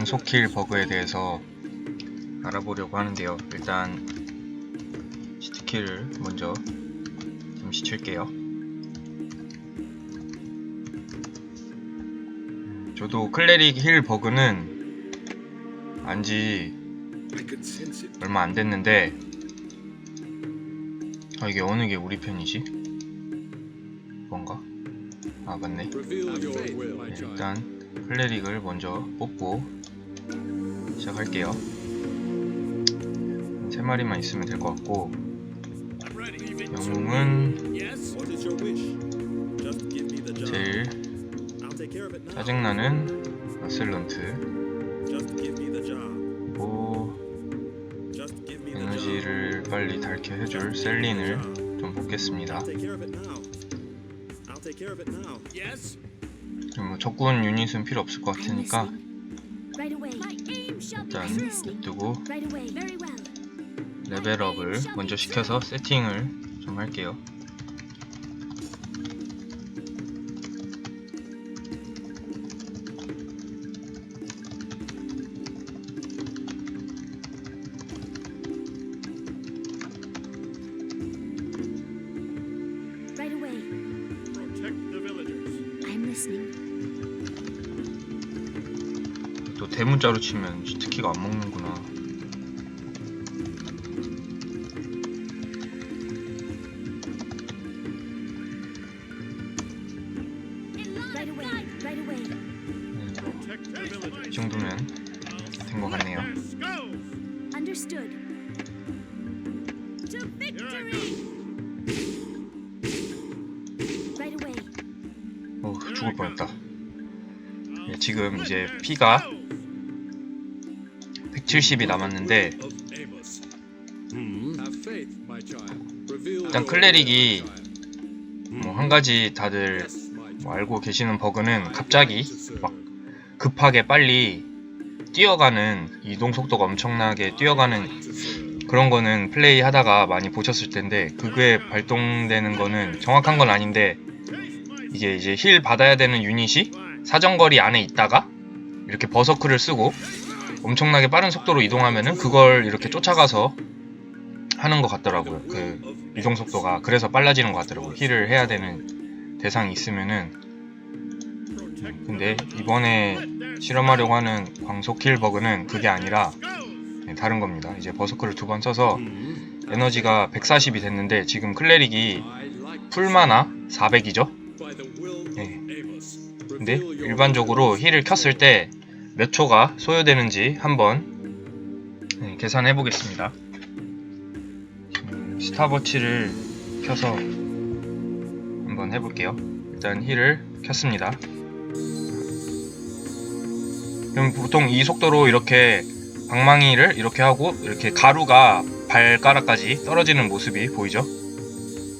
광속킬 버그에 대해서 알아보려고 하는데요. 일단 시트키를 먼저 잠시 칠게요. 음, 저도 클레릭 힐 버그는 안지 얼마 안 됐는데 아 이게 어느 게 우리 편이지? 뭔가? 아 맞네. 네, 일단 클레릭을 먼저 뽑고 시작할게요. 세 마리만 있으면 될 것 같고 영웅은 제일 짜증나는 아슬런트 그리고 에너지를 빨리 닳게 해줄 셀린을 좀 뽑겠습니다. 뭐 적군 유닛은 필요 없을 것 같으니까 Right away. 일단 I'm listening. 두고 Right away. Very well. 레벨업을 먼저 시켜서 세팅을 좀 할게요. 대문자로 치면 특키가 안 먹는구나. 이 정도면 된 것 같네요. 오, 죽을 뻔했다. 네, 지금 이제 피가 170이 남았는데 일단 클레릭이 뭐 한 가지 다들 뭐 알고 계시는 버그는 갑자기 막 급하게 빨리 뛰어가는 이동 속도가 엄청나게 뛰어가는 그런 거는 플레이 하다가 많이 보셨을 텐데 그게 발동되는 거는 정확한 건 아닌데 이게 이제 힐 받아야 되는 유닛이 사정거리 안에 있다가 이렇게 버서크를 쓰고 엄청나게 빠른 속도로 이동하면은 그걸 이렇게 쫓아가서 하는 것 같더라고요. 그 이동 속도가 그래서 빨라지는 것 같더라고요. 힐을 해야 되는 대상이 있으면은 근데 이번에 실험하려고 하는 광속킬 버그는 그게 아니라 네, 다른 겁니다. 이제 버서크를 두 번 써서 에너지가 140이 됐는데 지금 클레릭이 풀마나 400이죠? 네. 근데 일반적으로 힐을 켰을 때 몇 초가 소요되는지 한번 네, 계산해 보겠습니다. 스타버치를 켜서 한번 해볼게요. 일단 힐을 켰습니다. 그럼 보통 이 속도로 이렇게 방망이를 이렇게 하고 이렇게 가루가 발가락까지 떨어지는 모습이 보이죠?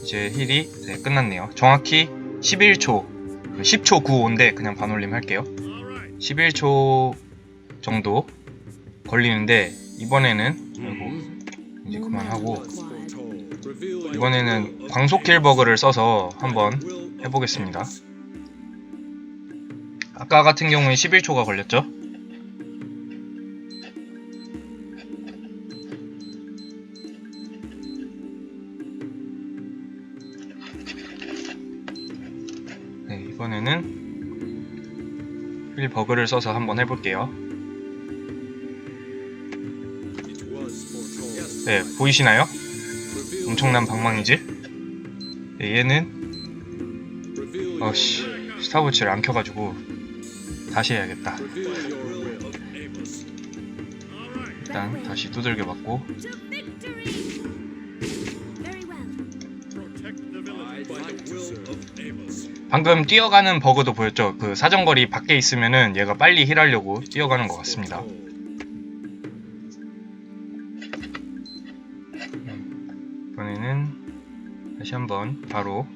이제 힐이 네, 끝났네요. 정확히 11초, 10초 95인데 그냥 반올림 할게요. 11초 정도 걸리는데 이번에는 아이고, 이제 그만하고 이번에는 광속킬 버그를 써서 한번 해보겠습니다. 아까 같은 경우에 11초가 걸렸죠? 네, 이번에는 힐 버그를 써서 한번 해볼게요. 네, 보이시나요? 엄청난 방망이질? 네, 얘는 어씨 스타워치를 안 켜가지고 다시 해야겠다. 일단 다시 두들겨 맞고 방금 뛰어가는 버그도 보였죠? 그 사정거리 밖에 있으면은 얘가 빨리 힐하려고 뛰어가는 것 같습니다. 이번에는 다시 한번 바로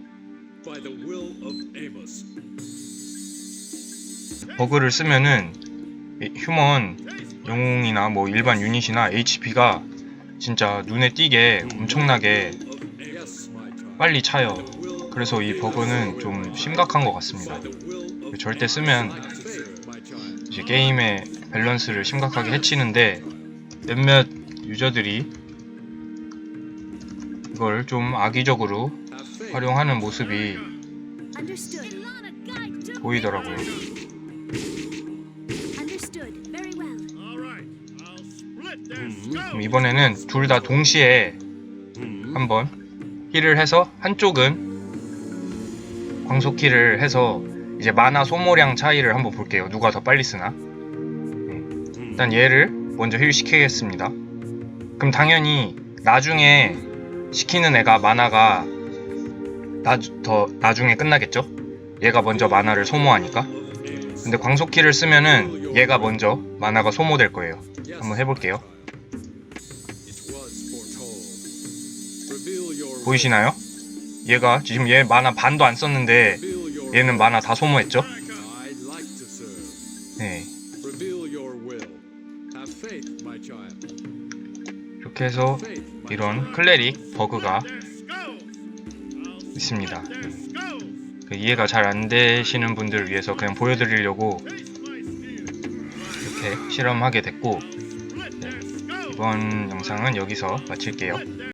버그를 쓰면은 이 휴먼 영웅이나 뭐 일반 유닛이나 HP가 진짜 눈에 띄게 엄청나게 빨리 차요. 그래서 이 버그는 좀 심각한 것 같습니다. 절대 쓰면 이제 게임에 밸런스를 심각하게 해치는데 몇몇 유저들이 이걸 좀 악의적으로 활용하는 모습이. 보이더라고요. 이번에는 둘 다 동시에 한번 힐을 해서 한쪽은 광속 힐을 해서 이제 마나 소모량 차이를 한번 볼게요. 누가 더 빨리 쓰나? 음, 일단 얘를 먼저 힐 시키겠습니다. 그럼 당연히 나중에 시키는 애가 마나가 나, 더 나중에 끝나겠죠? 얘가 먼저 마나를 소모하니까. 근데 광속 힐을 쓰면은 얘가 먼저 마나가 소모될 거예요. 한번 해볼게요. 보이시나요? 얘가 지금 얘 마나 반도 안 썼는데 얘는 마나 다 소모했죠? 네. 이렇게 해서 이런 클레릭 버그가 있습니다. 그 이해가 잘 안 되시는 분들을 위해서 그냥 보여드리려고 이렇게 실험하게 됐고 네. 이번 영상은 여기서 마칠게요.